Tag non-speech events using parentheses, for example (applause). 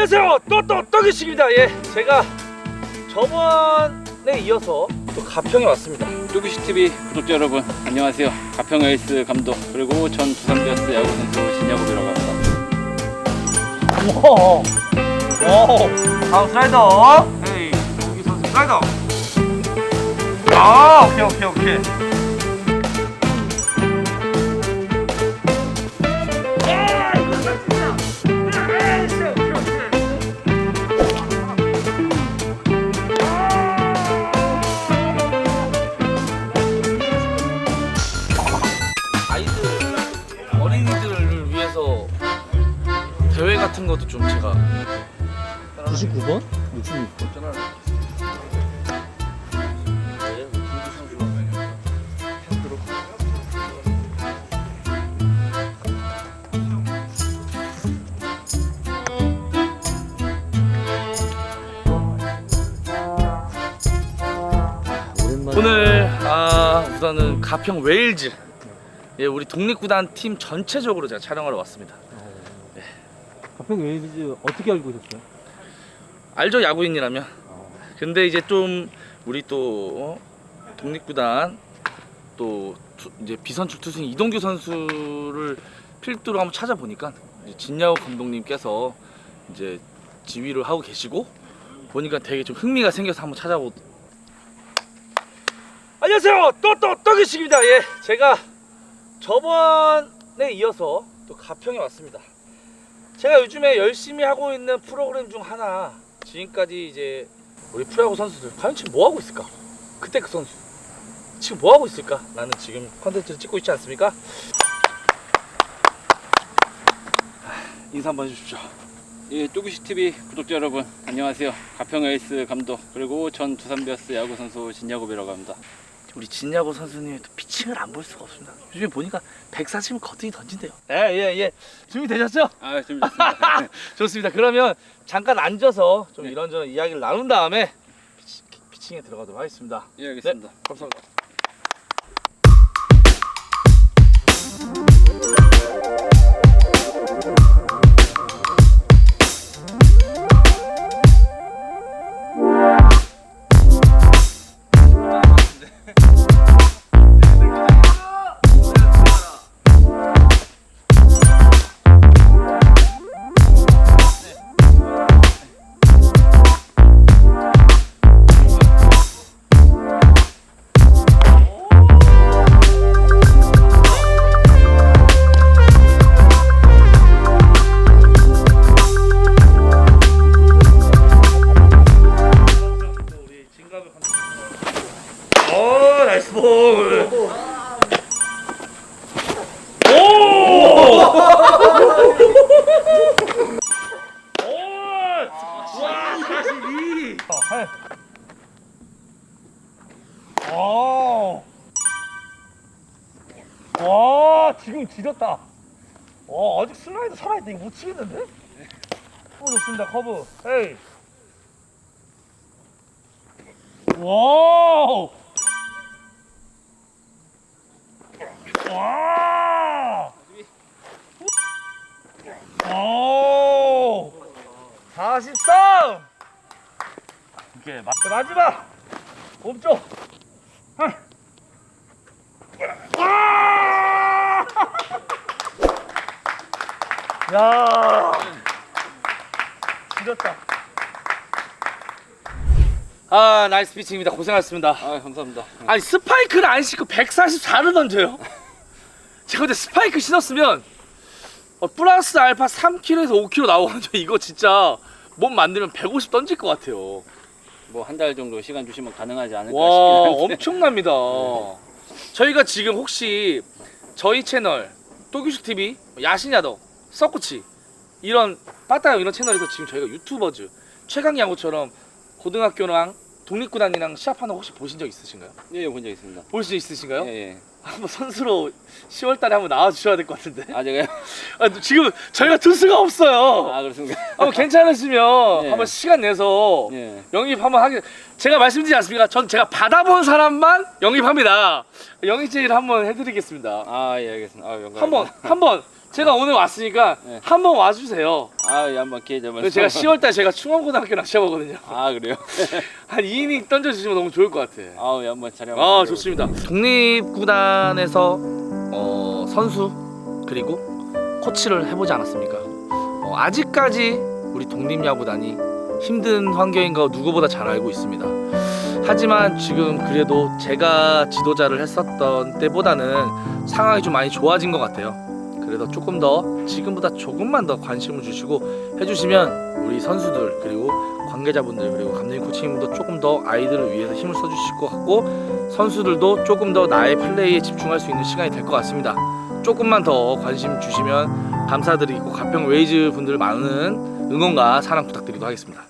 안녕하세요. 또또 떡이식입니다. 예, 제가 저번에 이어서 또 가평에 왔습니다. 뚜비시 TV 구독자 여러분 안녕하세요. 가평 에이스 감독 그리고 전 두산 베어스 야구 선수 진야구이라고 합니다. 오, 오, 다음 슬라이더. 헤이, 여기 선수 슬라이더. 아, 오케이, 오케이, 오케이. 같은 것도 좀 제가 99번? 66번? 오랜만에 오늘 아 우선은 가평 웨일즈 예 우리 독립구단 팀 전체적으로 제가 촬영하러 왔습니다. 가평 웨이비즈 어떻게 알고 오셨어요? 알죠 야구인이라면. 근데 이제 좀 우리 또 어? 독립구단 또 투- 이제 비선출 투수인 이동규 선수를 필두로 한번 찾아보니까 이제 진야호 감독님께서 이제 지휘를 하고 계시고 보니까 되게 좀 흥미가 생겨서 한번 찾아보. 안녕하세요. 또또 떡이식입니다. 예, 제가 저번에 이어서 또 가평에 왔습니다. 제가 요즘에 열심히 하고 있는 프로그램 중 하나 지금까지 이제 우리 프로야구 선수들 과연 지금 뭐 하고 있을까? 그때 그 선수 지금 뭐 하고 있을까? 라는 지금 컨텐츠를 찍고 있지 않습니까? 인사 한번 해주십시오. 예, 뚜비시 TV 구독자 여러분 안녕하세요. 가평 에이스 감독 그리고 전 두산 베어스 야구 선수 진야구이라고 합니다. 우리 진야고 선수님의 또 피칭을 안 볼 수가 없습니다. 요즘에 보니까 140을 거뜬히 던진대요. 예 예 예, 준비되셨죠? 아, 재밌습니다. (laughs) 좋습니다. 그러면 잠깐 앉아서 좀 네. 이런저런 이야기를 나눈 다음에 피치, 피칭에 들어가도록 하겠습니다. 예, 알겠습니다. 감사합니다. 오 나이스 볼. 오! 와, 42. 오. 와, 지금 지렸다. 와, 아직 슬라이드 살아있다. 이거 못 치겠는데? 커브 좋습니다, 커브. 에이. 와우! 와! 오! 43! 오케이, 마, 마지막! 몸쪽! 와! 야! 지렸다. 아, 나이스 피칭입니다. 고생하셨습니다. 아, 감사합니다. 아니 스파이크를 안 신고 144를 던져요? 제가 근데 스파이크 신었으면 어, 플러스 알파 3kg에서 5kg 나오는데 이거 진짜 몸 만들면 150 던질 것 같아요. 뭐 한 달 정도 시간 주시면 가능하지 않을까 와 싶긴 한데. 엄청납니다. (laughs) 저희가 지금 혹시 저희 채널 또규식 TV, 야신야더, 썩구치 이런 빠따형 이런 채널에서 지금 저희가 유튜버즈 최강 야구처럼 고등학교랑 독립구단이랑 시합하는 거 혹시 보신 적 있으신가요? 예, 본적 있습니다. 보신 적 있으신가요? 예, 예. 한번 선수로 10월달에 한번 나와 주셔야 될 것 같은데. 아, 제가요? 아, 지금 저희가 투수가 없어요. 아, 그렇습니까? 한번 괜찮으시면 예. 한번 시간 내서 예. 영입 한번 하게. 제가 말씀드리지 않습니까? 전 제가 받아본 사람만 영입합니다. 영입 제의를 한번 해드리겠습니다. 아, 예, 알겠습니다. 아, 영광. 한번 한번 제가 오늘 왔으니까 네. 한번 와주세요. 아, 예, 한번 기회. 그래서 제가 10월달 제가 충암고등학교 낚시해보거든요. 아, 그래요? (laughs) 한 2이닝 던져주시면 너무 좋을 것 같아. 아, 예, 한번 촬영. 아 좋습니다. 독립구단에서 어, 선수 그리고 코치를 해보지 않았습니까? 어, 아직까지 우리 독립야구단이 힘든 환경인 거 누구보다 잘 알고 있습니다. 하지만 지금 그래도 제가 지도자를 했었던 때보다는 상황이 좀 많이 좋아진 것 같아요. 그래서 조금 더 지금보다 조금만 더 관심을 주시고 해주시면 우리 선수들 그리고 관계자분들 그리고 감독님 코치님도 조금 더 아이들을 위해서 힘을 써주실 것 같고 선수들도 조금 더 나의 플레이에 집중할 수 있는 시간이 될 것 같습니다. 조금만 더 관심 주시면 감사드리고 가평 웨이즈 분들 많은 응원과 사랑 부탁드리도록 하겠습니다.